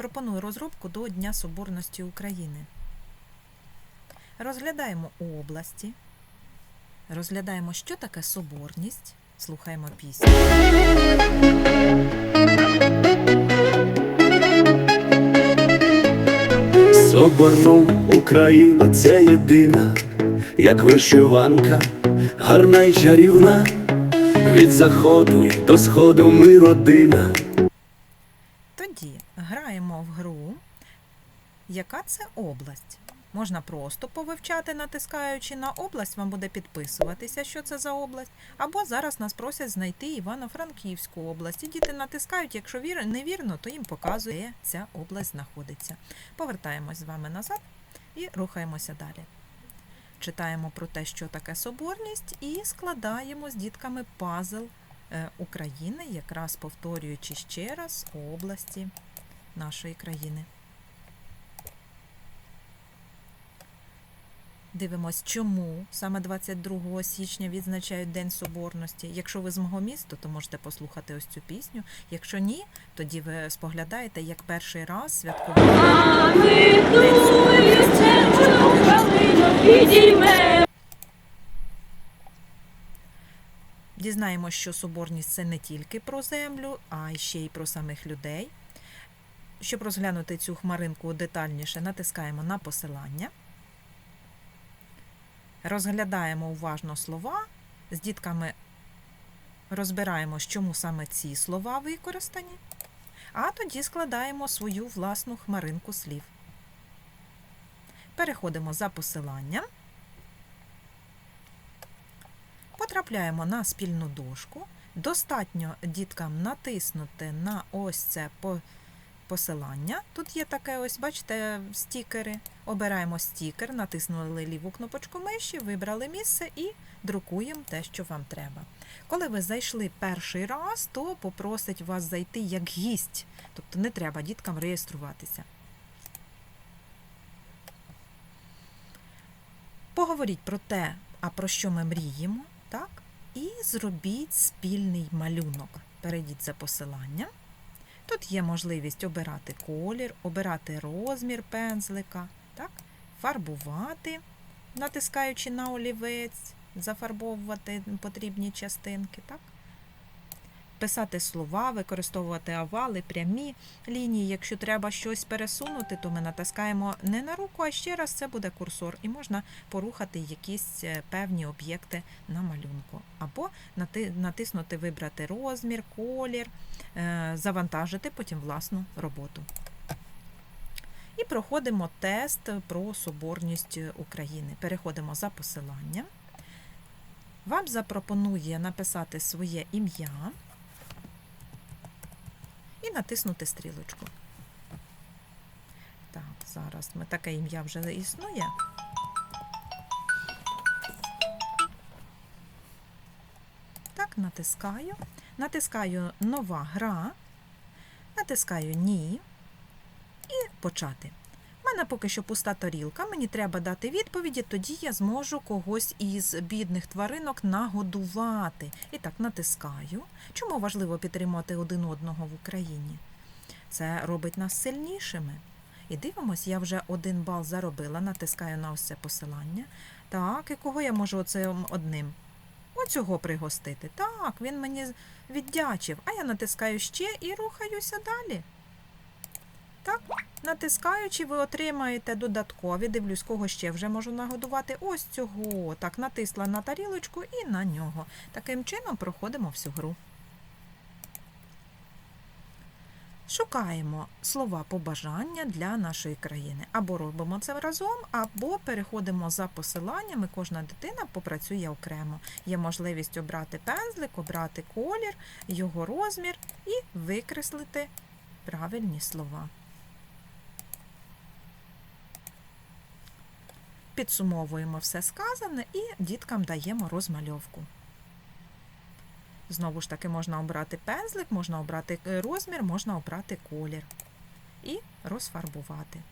Пропоную розробку до Дня Соборності України. Розглядаємо області. Розглядаємо, що таке соборність. Слухаємо пісню. Соборну Україна це єдина, як вишиванка, гарна й чарівна, від заходу до сходу ми родина. Тоді граємо в гру. Яка це область? Можна просто повивчати, натискаючи на область, вам буде підписуватися, що це за область. Або зараз нас просять знайти Івано-Франківську область. І діти натискають, якщо вір... невірно, то їм показує, де ця область знаходиться. Повертаємось з вами назад і рухаємося далі. Читаємо про те, що таке соборність, і складаємо з дітками пазл е, України, якраз повторюючи ще раз області нашої країни. Дивимось, чому саме 22 січня відзначають День Соборності. Якщо ви з мого міста, то можете послухати ось цю пісню. Якщо ні, тоді ви споглядаєте, як перший раз святкували Соборності. Дізнаємося, що соборність це не тільки про землю, а ще й про самих людей. Щоб розглянути цю хмаринку детальніше, натискаємо на посилання. Розглядаємо уважно слова. З дітками розбираємо, чому саме ці слова використані, а тоді складаємо свою власну хмаринку слів. Переходимо за посиланням. Потрапляємо на спільну дошку. Достатньо діткам натиснути на ось це по- посилання. Тут є таке ось, бачите, стікери. Обираємо стікер, натиснули ліву кнопочку миші, вибрали місце і друкуємо те, що вам треба. Коли ви зайшли перший раз, то попросить вас зайти як гість. Тобто не треба діткам реєструватися. Поговоріть про те, а про що ми мріємо, так? І зробіть спільний малюнок. Перейдіть за посиланням. Тут є можливість обирати колір, обирати розмір пензлика, так? фарбувати, натискаючи на олівець, зафарбовувати потрібні частинки. Так? Писати слова, використовувати овали, прямі лінії. Якщо треба щось пересунути, то ми натискаємо не на руку, а ще раз це буде курсор, і можна порухати якісь е, певні об'єкти на малюнку. Або натиснути Вибрати розмір, колір, е, завантажити потім власну роботу. І проходимо тест про соборність України. Переходимо за посиланням. Вам запропонує написати своє ім'я і натиснути стрілочку. Так, зараз ми таке ім'я вже існує. Так, натискаю. Натискаю нова гра, натискаю ні і почати. Мене поки що пуста тарілка, мені треба дати відповіді, тоді я зможу когось із бідних тваринок нагодувати. І так, натискаю. Чому важливо підтримувати один одного в Україні? Це робить нас сильнішими. І дивимось, я вже один бал заробила, натискаю на ось це посилання. Так, і кого я можу оцим одним? Оцього пригостити. Так, він мені віддячив, а я натискаю ще і рухаюся далі. Так, натискаючи, ви отримаєте додаткові. Дивлюсь, кого ще вже можу нагодувати. Ось цього. Так, натисла на тарілочку і на нього. Таким чином проходимо всю гру. Шукаємо слова побажання для нашої країни. Або робимо це разом, або переходимо за посиланнями. Кожна дитина попрацює окремо. Є можливість обрати пензлик, обрати колір, його розмір і викреслити правильні слова. Підсумовуємо все сказане і діткам даємо розмальовку. Знову ж таки, можна обрати пензлик, можна обрати е, розмір, можна обрати колір і розфарбувати.